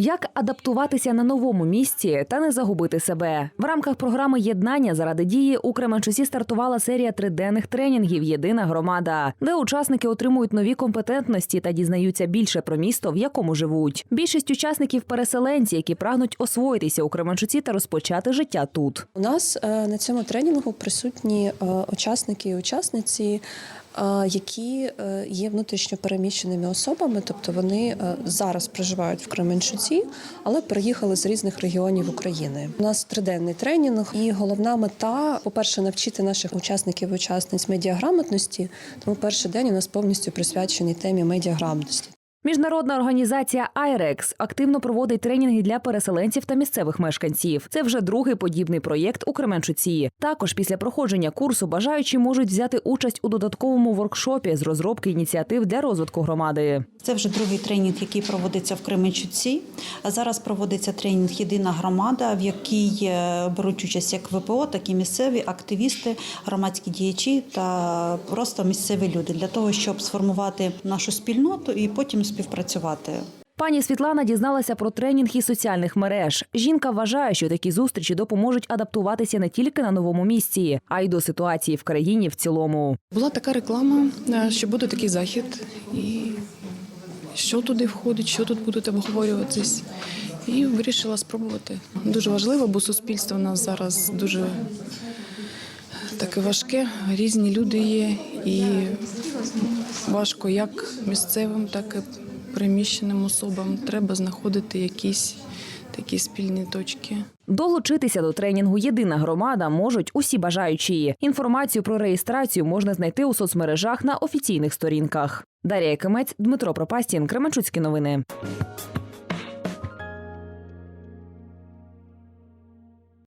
Як адаптуватися на новому місці та не загубити себе в рамках програми єднання заради дії у Кременчусі стартувала серія триденних тренінгів Єдина громада, де учасники отримують нові компетентності та дізнаються більше про місто, в якому живуть. Більшість учасників переселенці, які прагнуть освоїтися у Кременчуці та розпочати життя тут. У нас е, на цьому тренінгу присутні е, учасники і учасниці, які е, є внутрішньо переміщеними особами, тобто вони е, зараз проживають в Кременчуці, але приїхали з різних регіонів України. У нас триденний тренінг, і головна мета, по-перше, навчити наших учасників і учасниць медіаграмотності. Тому перший день у нас повністю присвячений темі медіаграмотності. Міжнародна організація IREX активно проводить тренінги для переселенців та місцевих мешканців. Це вже другий подібний проєкт у Кременчуці. Також після проходження курсу бажаючі можуть взяти участь у додатковому воркшопі з розробки ініціатив для розвитку громади. Це вже другий тренінг, який проводиться в Кременчуці. А зараз проводиться тренінг Єдина громада, в якій е, беруть участь як ВПО, так і місцеві активісти, громадські діячі та просто місцеві люди для того, щоб сформувати нашу спільноту і потім співпрацювати. Пані Світлана дізналася про тренінг із соціальних мереж. Жінка вважає, що такі зустрічі допоможуть адаптуватися не тільки на новому місці, а й до ситуації в країні в цілому. Була така реклама, е, що буде такий захід, і що туди входить, що тут будуть обговорюватись. І вирішила спробувати. Дуже важливо, бо суспільство у нас зараз дуже таке важке. Різні люди є, і важко як місцевим, так і приміщеним особам. Треба знаходити якісь такі спільні точки. Долучитися до тренінгу Єдина громада можуть усі бажаючі. Інформацію про реєстрацію можна знайти у соцмережах на офіційних сторінках. Дар'я Якимець, Дмитро Пропастін, Кременчуцькі новини.